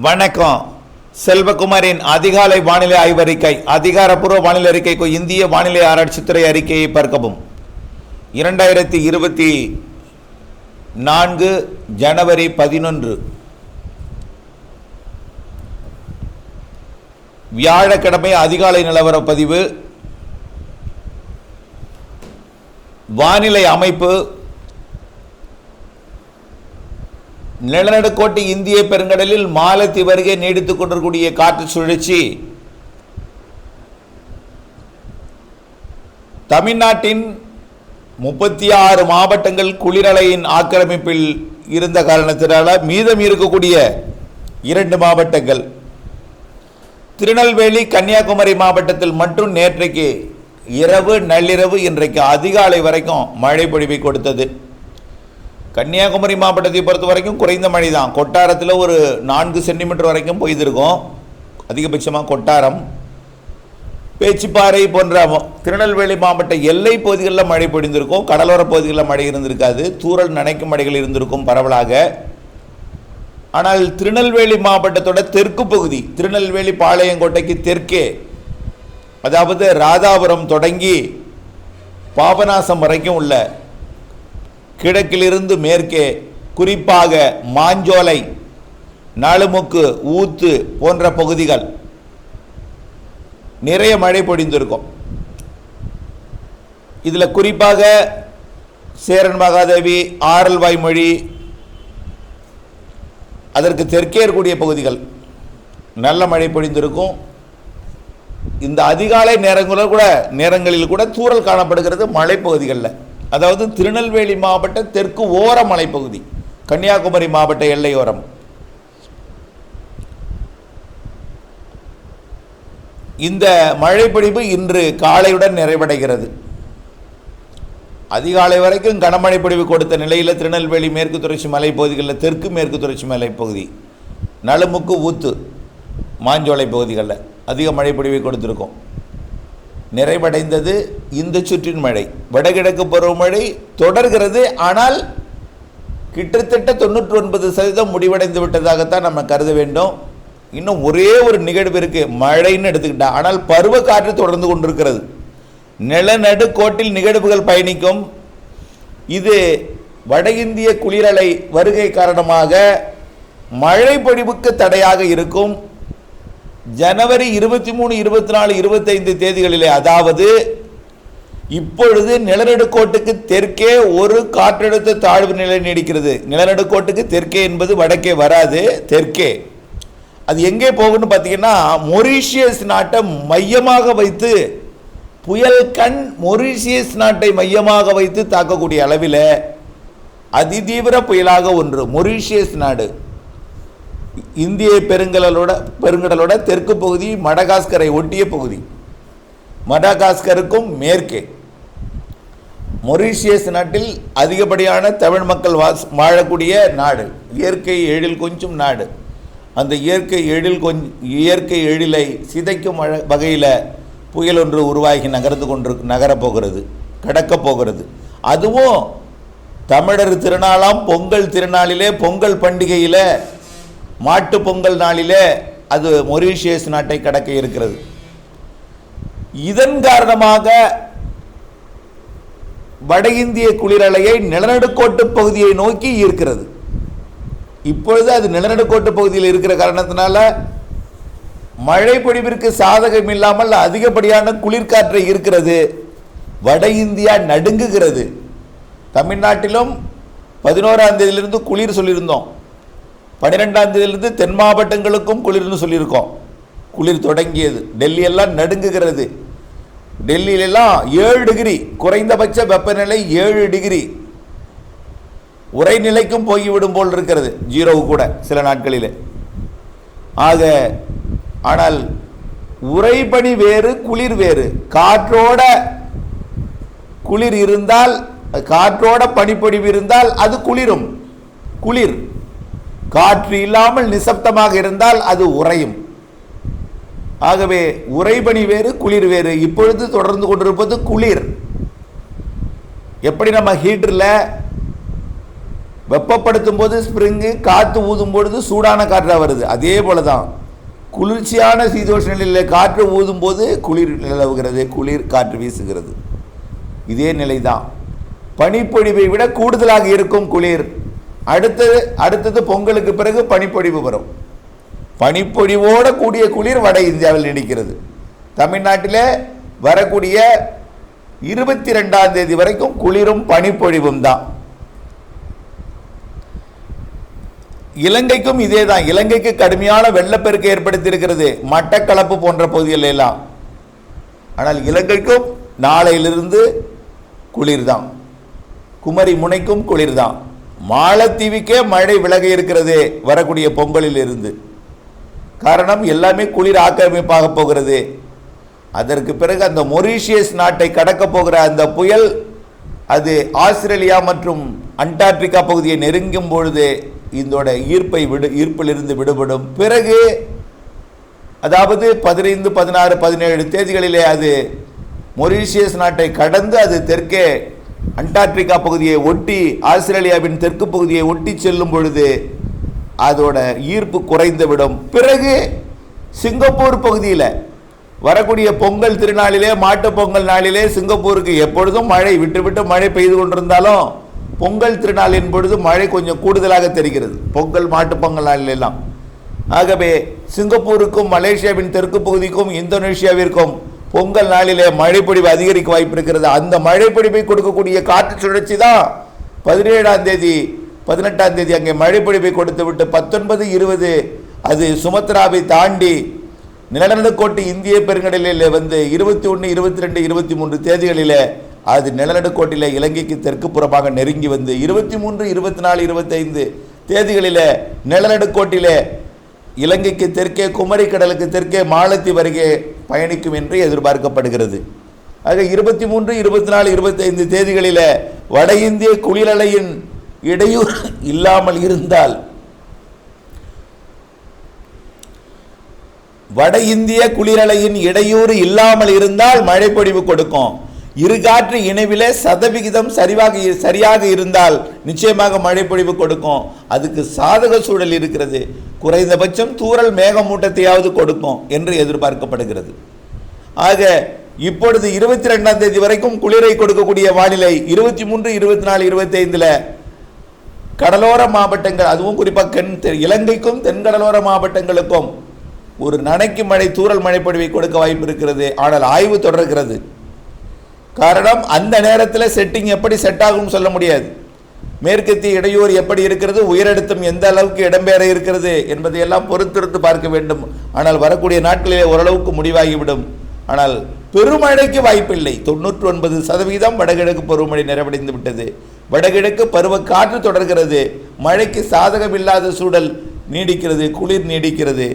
வணக்கம். செல்வகுமாரின் அதிகாலை வானிலை ஆய்வறிக்கை அதிகாரப்பூர்வ வானிலை அறிக்கைக்கு இந்திய வானிலை ஆராய்ச்சித்துறை அறிக்கையை பார்க்கவும். இரண்டாயிரத்தி இருபத்தி நான்கு ஜனவரி பதினொன்று. வியாழக்கிழமை அதிகாலை நிலவர பதிவு. வானிலை அமைப்பு நிலநடுக்கோட்டு இந்திய பெருங்கடலில் மாலத்தி வருகை நீடித்துக் கொண்டிருக்கூடிய காற்று சுழற்சி. தமிழ்நாட்டின் முப்பத்தி ஆறு மாவட்டங்கள் குளிரலையின் ஆக்கிரமிப்பில் இருந்த காரணத்தினால மீதம் இருக்கக்கூடிய இரண்டு மாவட்டங்கள். திருநெல்வேலி கன்னியாகுமரி மாவட்டத்தில் மட்டும் நேற்றைக்கு இரவு நள்ளிரவு இன்றைக்கு அதிகாலை வரைக்கும் மழை பொழிவை கொடுத்தது. கன்னியாகுமரி மாவட்டத்தை பொறுத்த வரைக்கும் குறைந்த மழை தான் கொட்டாரத்தில் ஒரு நான்கு சென்டிமீட்டர் வரைக்கும் பெய்திருக்கும். அதிகபட்சமாக கொட்டாரம் பேச்சுப்பாறை போன்ற திருநெல்வேலி மாவட்ட எல்லை பகுதிகளில் மழை பொழிந்திருக்கும். கடலோர பகுதிகளில் மழை இருந்திருக்காது. தூரல் நனைக்கும் மழைகள் இருந்திருக்கும் பரவலாக. ஆனால் திருநெல்வேலி மாவட்டத்தோட தெற்கு பகுதி திருநெல்வேலி பாளையங்கோட்டைக்கு தெற்கே அதாவது ராதாபுரம் தொடங்கி பாபநாசம் வரைக்கும் உள்ள கிழக்கிலிருந்து மேற்கே குறிப்பாக மாஞ்சோலை நாலுமுக்கு ஊத்து போன்ற பகுதிகள். நிறைய மழை பொழிந்திருக்கும். இதில் குறிப்பாக சேரன் மகாதேவி ஆரல்வாய் மொழி அதற்கு தெற்கே இருக்கக்கூடிய பகுதிகள். நல்ல மழை பொழிந்திருக்கும். இந்த அதிகாலை நேரங்களில் கூட நேரங்களில் கூட தூறல் காணப்படுகிறது மலைப்பகுதிகளில் அதாவது திருநெல்வேலி மாவட்ட தெற்கு ஓர மலைப்பகுதி கன்னியாகுமரி மாவட்ட எல்லையோரம். இந்த மழைப்பொழிவு இன்று காலையுடன் நிறைவடைகிறது. அதிகாலை வரைக்கும் கனமழை பொழிவு கொடுத்த நிலையில் திருநெல்வேலி மேற்கு தொடர்ச்சி மலைப்பகுதிகளில் தெற்கு மேற்கு தொடர்ச்சி மலைப்பகுதி நலுமுக்கு ஊத்து மாஞ்சோலை பகுதிகளில் அதிக மழை பொழிவை கொடுத்துருக்கோம். நிறைவடைந்தது இந்த சுற்றின் மழை. வடகிழக்கு பருவமழை தொடர்கிறது. ஆனால் கிட்டத்தட்ட தொண்ணூற்றி ஒன்பது சதவீதம் முடிவடைந்து விட்டதாகத்தான் நம்ம கருத வேண்டும். இன்னும் ஒரே ஒரு நிகழ்வு இருக்குது மழைன்னு எடுத்துக்கிட்டா. ஆனால் பருவ காற்று தொடர்ந்து கொண்டிருக்கிறது. நிலநடுக்கோட்டில் நிகழ்வுகள் பயணிக்கும். இது வட இந்திய குளிரலை வருகை காரணமாக மழை பொழிவுக்கு தடையாக இருக்கும். ஜனவரி இருபத்தி மூணு இருபத்தி நாலு இருபத்தைந்து தேதிகளிலே அதாவது இப்பொழுது நிலநடுக்கோட்டுக்கு தெற்கே ஒரு காற்றழுத்த தாழ்வு நிலை நீடிக்கிறது. நிலநடுக்கோட்டுக்கு தெற்கே என்பது வடக்கே வராது தெற்கே. அது எங்கே போகும்னு பார்த்தீங்கன்னா மொரீஷியஸ் நாட்டை மையமாக வைத்து புயல் கண் மொரீஷியஸ் நாட்டை மையமாக வைத்து தாக்கக்கூடிய அளவில் அதிதீவிர புயலாக ஒன்று மொரீஷியஸ் நாடு. இந்திய பெருங்கடலோட பெருங்கடலோட தெற்கு பகுதி மடகாஸ்கரை ஒட்டிய பகுதி. மடகாஸ்கருக்கும் மேற்கே. மொரீஷியஸ் நாட்டில் அதிகப்படியான தமிழ் மக்கள் வாஸ் வாழக்கூடிய நாடு. இயற்கை எழில் கொஞ்சம் நாடு. அந்த இயற்கை எழில் கொஞ் இயற்கை எழிலை சிதைக்கும் வழ- வகையில் புயல் ஒன்று உருவாகி நகர்ந்து கொண்டு நகரப் போகிறது கடக்கப் போகிறது. அதுவும் தமிழர் திருநாளாம் பொங்கல் திருநாளிலே பொங்கல் பண்டிகையில் மாட்டு பொங்கல் நாளிலே அது மொரீஷியஸ் நாட்டை கடக்க இருக்கிறது. இதன் காரணமாக வட இந்திய குளிரலையை நிலநடுக்கோட்டு பகுதியை நோக்கி ஈர்க்கிறது. இப்பொழுது அது நிலநடுக்கோட்டு பகுதியில் இருக்கிற காரணத்தினால மழை பொழிவிற்கு சாதகம் இல்லாமல் அதிகப்படியான குளிர்காற்றை இருக்கிறது வட இந்தியா நடுங்குகிறது. தமிழ்நாட்டிலும் பதினோராம் தேதியிலிருந்து குளிர் சொல்லியிருந்தோம். பன்னிரெண்டாம் தேதியிலிருந்து தென் மாவட்டங்களுக்கும் குளிர்னு சொல்லியிருக்கோம். குளிர் தொடங்கியது. டெல்லியெல்லாம் நடுங்குகிறது. டெல்லியிலெல்லாம் ஏழு டிகிரி குறைந்தபட்ச வெப்பநிலை ஏழு டிகிரி. உரைநிலைக்கும் போய்விடும் போல் இருக்கிறது ஜீரோ கூட சில நாட்களில். ஆக ஆனால் உறைபனி வேறு குளிர் வேறு. காற்றோட குளிர் இருந்தால் காற்றோட பனிப்பொழிவு இருந்தால் அது குளிரும். குளிர். காற்று இல்லாமல் நிசப்தமாக இருந்தால் அது உறையும். ஆகவே உறைபனி வேறு குளிர் வேறு. இப்பொழுது தொடர்ந்து கொண்டிருப்பது குளிர். எப்படி நம்ம ஹீட்டரில் வெப்பப்படுத்தும் போது ஸ்ப்ரிங்கு காற்று ஊதும் பொழுது சூடான காற்றாக வருது. அதே போல தான் குளிர்ச்சியான சீதோஷ நிலையில் காற்று ஊதும் போது குளிர் நிலவுகிறது குளிர் காற்று வீசுகிறது. இதே நிலை தான் பனிப்பொழிவை விட கூடுதலாக இருக்கும் குளிர். அடுத்தது அடுத்தது பொங்கலுக்கு பிறகு பனிப்பொழிவு வரும். பனிப்பொழிவோட கூடிய குளிர் வட இந்தியாவில் நீடிக்கிறது. தமிழ்நாட்டில் வரக்கூடிய இருபத்தி ரெண்டாம் தேதி வரைக்கும் குளிரும் பனிப்பொழிவும் தான். இலங்கைக்கும் இதே தான். இலங்கைக்கு கடுமையான வெள்ளப்பெருக்கு ஏற்படுத்தி இருக்கிறது மட்டக்களப்பு போன்ற பகுதிகள் எல்லாம். ஆனால் இலங்கைக்கும் நாளையிலிருந்து குளிர்தான் குமரி முனைக்கும் குளிர்தான் மாலத்தீவுக்கே மழை விலகி இருக்கிறது வரக்கூடிய பொங்கலில் இருந்து காரணம் எல்லாமே குளிர் ஆக்கிரமிப்பாக போகிறது. அதற்கு பிறகு அந்த மொரீஷியஸ் நாட்டை கடக்க போகிற அந்த புயல் அது ஆஸ்திரேலியா மற்றும் அண்டார்டிகா பகுதியை நெருங்கும் பொழுது இதோட ஈர்ப்பை விடு ஈர்ப்பிலிருந்து விடுபடும். பிறகு அதாவது பதினைந்து பதினாறு பதினேழு தேதிகளிலே அது மொரீஷியஸ் நாட்டை கடந்து அது தெற்கே அண்டார்டிகா பகுதியை ஒட்டி ஆஸ்திரேலியாவின் தெற்கு பகுதியை ஒட்டி செல்லும் பொழுது அதோட ஈர்ப்பு குறைந்துவிடும். பிறகு சிங்கப்பூர் பகுதியில் வரக்கூடிய பொங்கல் திருநாளிலே மாட்டு பொங்கல் நாளிலே சிங்கப்பூருக்கு எப்பொழுதும் மழை விட்டு விட்டு மழை பெய்து கொண்டிருந்தாலும் பொங்கல் திருநாளின் பொழுது மழை கொஞ்சம் கூடுதலாக தெரிகிறது. பொங்கல் மாட்டுப் பொங்கல் நாளிலெல்லாம். ஆகவே சிங்கப்பூருக்கும் மலேசியாவின் தெற்கு பகுதிக்கும் இந்தோனேஷியாவிற்கும் பொங்கல் நாளிலே மழைப்பொழிவு அதிகரிக்க வாய்ப்பு இருக்கிறது. அந்த மழைப்பொழிவை கொடுக்கக்கூடிய காற்று சுழற்சி தான் பதினேழாம் தேதி பதினெட்டாம் தேதி அங்கே மழைப்பொழிவை கொடுத்து விட்டு பத்தொன்பது இருபது அது சுமத்ராவை தாண்டி நிலநடுக்கோட்டு இந்திய பெருங்கடலில் வந்து இருபத்தி ஒன்று இருபத்தி ரெண்டு இருபத்தி மூன்று தேதிகளில் அது நிலநடுக்கோட்டில் இலங்கைக்கு தெற்கு புறமாக நெருங்கி வந்து இருபத்தி மூன்று இருபத்தி நாலு இருபத்தைந்து தேதிகளில் நிலநடுக்கோட்டில் இலங்கைக்கு தெற்கே குமரி கடலுக்கு தெற்கே மாலத்தி வருகே பயணிக்கும் என்று எதிர்பார்க்கப்படுகிறது. ஆக இருபத்தி மூன்று இருபத்தி நாலு இருபத்தைந்து தேதிகளில் வட இந்திய குளிரலையின் இடையூறு இல்லாமல் இருந்தால் வட இந்திய குளிரலையின் இடையூறு இல்லாமல் இருந்தால் மழைப்பொழிவு கொடுக்கும். இருகாற்று இணைவில் இணைவிலே சதவிகிதம் சரிவாக சரியாக இருந்தால் நிச்சயமாக மழைப்பொழிவு கொடுக்கும். அதுக்கு சாதக சூழல் இருக்கிறது. குறைந்தபட்சம் தூறல் மேகமூட்டத்தையாவது கொடுக்கும் என்று எதிர்பார்க்கப்படுகிறது. ஆக இப்பொழுது இருபத்தி ரெண்டாம் தேதி வரைக்கும் குளிரை கொடுக்கக்கூடிய வானிலை இருபத்தி மூன்று இருபத்தி நாலு இருபத்தி ஐந்தில் கடலோர மாவட்டங்கள் அதுவும் குறிப்பாக கென் தெ- இலங்கைக்கும் தென்கடலோர மாவட்டங்களுக்கும் ஒரு நனைக்கு மழை தூரல் மழைப்பொழிவை கொடுக்க வாய்ப்பு இருக்கிறது. ஆனால் ஆய்வு தொடர்கிறது. காரணம் அந்த நேரத்தில் செட்டிங் எப்படி செட் ஆகும்னு சொல்ல முடியாது. மேற்கத்திய இடையூறு எப்படி இருக்கிறது உயரழுத்தம் எந்த அளவுக்கு இடம்பெற இருக்கிறது என்பதையெல்லாம் பொறுத்திருந்து பார்க்க வேண்டும். ஆனால் வரக்கூடிய நாட்களிலே ஓரளவுக்கு முடிவாகிவிடும். ஆனால் பெருமழைக்கு வாய்ப்பில்லை. தொண்ணூற்றி ஒன்பது சதவீதம் வடகிழக்கு பருவமழை நிறைவடைந்து விட்டது. வடகிழக்கு பருவ காற்று தொடர்கிறது. மழைக்கு சாதகமில்லாத சூழல் நீடிக்கிறது குளிர் நீடிக்கிறது.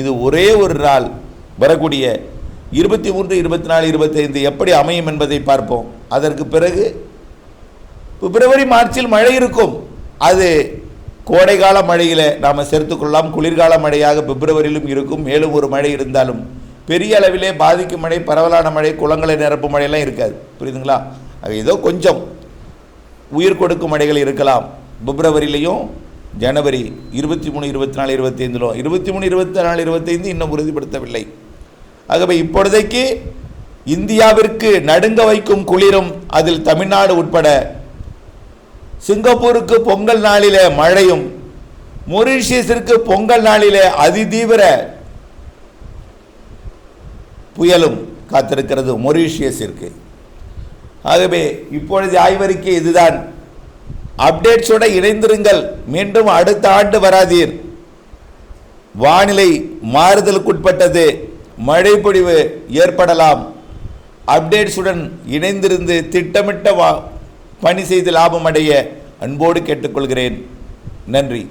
இது ஒரே ஒரு நாள். வரக்கூடிய இருபத்தி மூன்று இருபத்தி நாலு இருபத்தைந்து எப்படி அமையும் என்பதை பார்ப்போம். அதற்கு பிறகு பிப்ரவரி மார்ச்சில் மழை இருக்கும். அது கோடைகால மழையில் நாம் சேர்த்துக்கொள்ளலாம் குளிர்கால மழையாக பிப்ரவரியிலும் இருக்கும். மேலும் ஒரு மழை இருந்தாலும் பெரிய அளவிலே பாதிக்கும் மழை பரவலான மழை குளங்களை நிரப்பும் மழையெல்லாம் இருக்காது. புரியுதுங்களா? அது ஏதோ கொஞ்சம் உயிர் கொடுக்கும் மழைகள் இருக்கலாம். பிப்ரவரியிலையும் ஜனவரி இருபத்தி மூணு இருபத்தி நாலு இருபத்தைந்திலும் இருபத்தி மூணு இருபத்தி நாலு இருபத்தைந்து இன்னும் உறுதிப்படுத்தவில்லை. ஆகவே இப்பொழுதைக்கு இந்தியாவிற்கு நடுங்க வைக்கும் குளிரும் அதில் தமிழ்நாடு உட்பட சிங்கப்பூருக்கு பொங்கல் நாளிலே மழையும் மொரீஷியஸிற்கு பொங்கல் நாளிலே அதிதீவிர புயலும் காத்திருக்கிறது மொரீஷியஸிற்கு. ஆகவே இப்பொழுது ஆய்வறிக்கை இதுதான். அப்டேட்ஸோட இணைந்திருங்கள். மீண்டும் அடுத்த ஆண்டு வராதீர். வானிலை மாறுதலுக்குட்பட்டது. மழைப்பொழிவு ஏற்படலாம். அப்டேட்ஸுடன் இணைந்திருந்து திட்டமிட்ட வா பணி செய்து லாபம் அடைய அன்போடு கேட்டுக்கொள்கிறேன். நன்றி.